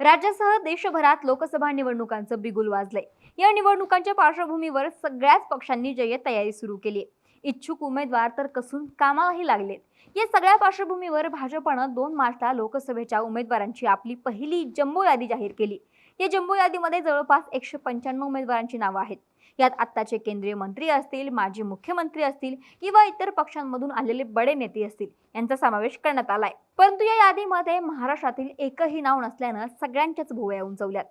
राज्यासह देशभरात लोकसभा निवडणुकांचं बिगुल वाजलंय. या निवडणुकांच्या पार्श्वभूमीवर सगळ्याच पक्षांनी जय्यत तयारी सुरू केली इच्छुक उमेदवार तर कसून कामालाही लागलेत. या सगळ्या पार्श्वभूमीवर भाजपनं दोन मार्चला लोकसभेच्या उमेदवारांची आपली पहिली जम्बो यादी जाहीर केली. या जम्बो यादीमध्ये जवळपास एकशे पंच्याण्णव उमेदवारांची नावं आहेत. यात आत्ताचे केंद्रीय मंत्री असतील माजी मुख्यमंत्री असतील किंवा इतर पक्षांमधून आलेले बडे नेते असतील यांचा समावेश करण्यात आलाय. परंतु या यादीमध्ये महाराष्ट्रातील एकही नाव नसल्यानं सगळ्यांच्याच भुवया उंचवल्यात.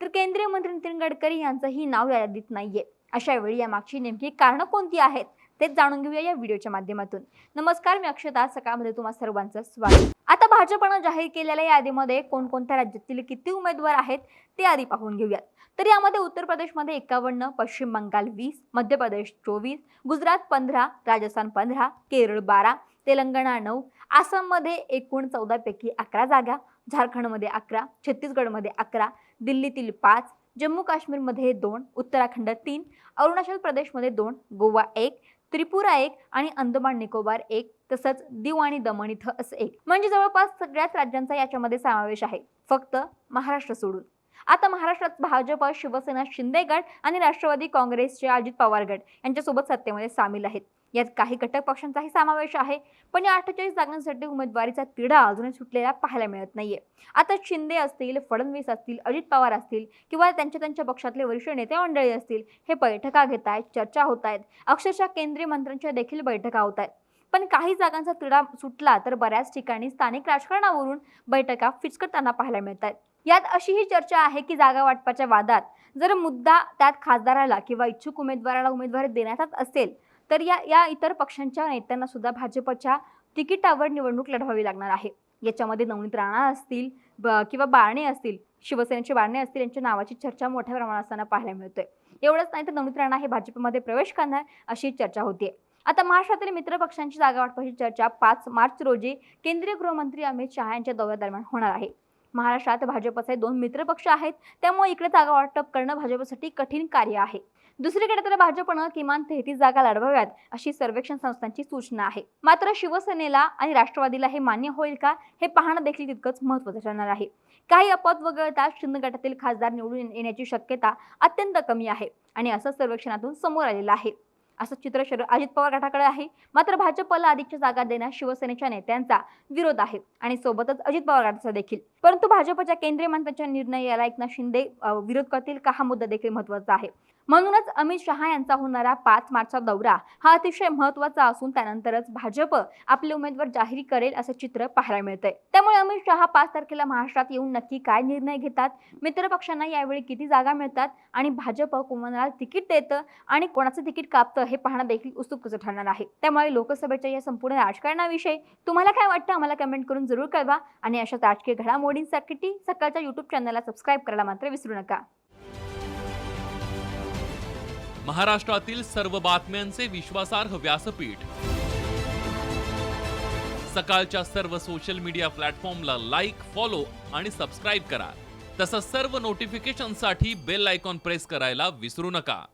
तर केंद्रीय मंत्री नितीन गडकरी यांचंही नाव या यादीत नाहीये. अशा वेळी यामागची नेमकी कारणं कोणती आहेत तेच जाणून घेऊया या व्हिडिओच्या माध्यमातून. नमस्कार मी अक्षता. सकाळमध्ये तुम्हा सर्वांचं स्वागत. आता भाजपनं जाहीर केलेल्या यादीमध्ये कोणकोणत्या राज्यातील किती उमेदवार आहेत ते आधी पाहून घेऊयात. तर यामध्ये उत्तर प्रदेशमध्ये एकावन्न पश्चिम बंगाल वीस मध्य प्रदेश चोवीस गुजरात पंधरा राजस्थान पंधरा केरळ बारा तेलंगणा नऊ आसाममध्ये एकूण चौदापैकी अकरा जागा झारखंडमध्ये अकरा छत्तीसगडमध्ये अकरा दिल्लीतील पाच जम्मू काश्मीरमध्ये दोन उत्तराखंड तीन अरुणाचल प्रदेशमध्ये दोन गोवा एक त्रिपुरा एक आणि अंदमान निकोबार एक तसंच दीव आणि दमण इथं असं एक. म्हणजे जवळपास सगळ्याच राज्यांचा याच्यामध्ये समावेश आहे. फक्त महाराष्ट्र सोडून. आता महाराष्ट्रात भाजप शिवसेना शिंदे गट आणि राष्ट्रवादी काँग्रेसचे अजित पवार गट यांच्यासोबत सत्तेमध्ये सामील आहेत. यात काही घटक पक्षांचाही समावेश आहे. पण या अठ्ठेचाळीस जागांसाठी उमेदवारीचा तिढा अजूनही सुटलेला पाहायला मिळत नाहीये. आता शिंदे असतील फडणवीस असतील अजित पवार असतील किंवा त्यांच्या त्यांच्या पक्षातले वरिष्ठ नेते मंडळी असतील हे बैठका घेत आहेत चर्चा होत आहेत. अक्षरशः केंद्रीय मंत्र्यांच्या देखील बैठका होत आहेत. पण काही जागांचा तिढा सुटला तर बऱ्याच ठिकाणी स्थानिक राजकारणावरून बैठका फिचकटताना पाहायला मिळत आहेत. यात अशी ही चर्चा आहे की जागा वाटपाच्या वादात जर मुद्दा त्यात खासदाराला किंवा इच्छुक उमेदवाराला उमेदवारी देण्यात असेल तर या या इतर पक्षांच्या नेत्यांना सुद्धा भाजपच्या तिकिटावर निवडणूक लढवावी लागणार आहे. याच्यामध्ये नवनीत राणा असतील ब- किंवा बारणे असतील शिवसेनेचे बारणे असतील यांच्या नावाची चर्चा मोठ्या प्रमाणात असताना पाहायला मिळतोय. एवढंच नाही तर नवनीत राणा हे भाजपमध्ये प्रवेश करणार अशी चर्चा होती आता महाराष्ट्रातील मित्र पक्षांची जागा वाटपाची चर्चा पाच मार्च रोजी केंद्रीय गृहमंत्री अमित शहा यांच्या दौऱ्यादरम्यान होणार आहे. महाराष्ट्रात भाजपचे दोन मित्रपक्ष आहेत. त्यामुळे इकडे जागा वाटप करणं भाजपसाठी कठीण कार्य आहे. दुसरीकडे तर भाजपनं किमान तेहतीस जागा लढवाव्यात अशी सर्वेक्षण संस्थांची सूचना आहे. मात्र शिवसेनेला आणि राष्ट्रवादीला हे मान्य होईल का हे पाहणं देखील तितकंच महत्त्वाचं ठरणार आहे. काही अपद वगळता शिंदे गटातील खासदार निवडून येण्याची शक्यता अत्यंत कमी आहे आणि असं सर्वेक्षणातून समोर आलेलं आहे. असं चित्र शरद अजित पवार गटाकडे आहे. मात्र भाजपला अधिकच्या जागा देण्यास शिवसेनेच्या नेत्यांचा विरोध आहे आणि सोबतच अजित पवार गटाचा देखील. परंतु भाजपच्या केंद्रीय मंत्र्यांच्या निर्णयाला एकनाथ शिंदे विरोध करतील का हा मुद्दा देखील महत्त्वाचा आहे. म्हणूनच अमित शहा यांचा होणारा पाच मार्चचा दौरा हा अतिशय महत्त्वाचा असून त्यानंतरच भाजप आपले उमेदवार जाहीर करेल असं चित्र पाहायला मिळतंय. त्यामुळे अमित शहा पाच तारखेला महाराष्ट्रात येऊन नक्की काय निर्णय घेतात? मित्र पक्षांना यावेळी किती जागा मिळतात? आणि भाजप कोणाला तिकीट देतं? आणि कोणाचं तिकीट कापतं? हे पाहणं देखील उत्सुकच ठरणार आहे. त्यामुळे लोकसभेच्या या संपूर्ण राजकारणाविषयी तुम्हाला काय वाटतं? आम्हाला कमेंट करून जरूर कळवा. आणि अशा राजकीय घडामोडी घडामोडींसाठी सकाळच्या युट्यूब चॅनलला सबस्क्राईब करायला मात्र विसरू नका. महाराष्ट्रातील सर्व बातम्यांचे विश्वासार्ह व्यासपीठ. सकाळच्या सर्व सोशल मीडिया प्लॅटफॉर्मला लाईक फॉलो आणि सबस्क्राईब करा. तसंच सर्व नोटिफिकेशनसाठी बेल आयकॉन प्रेस करायला विसरू नका.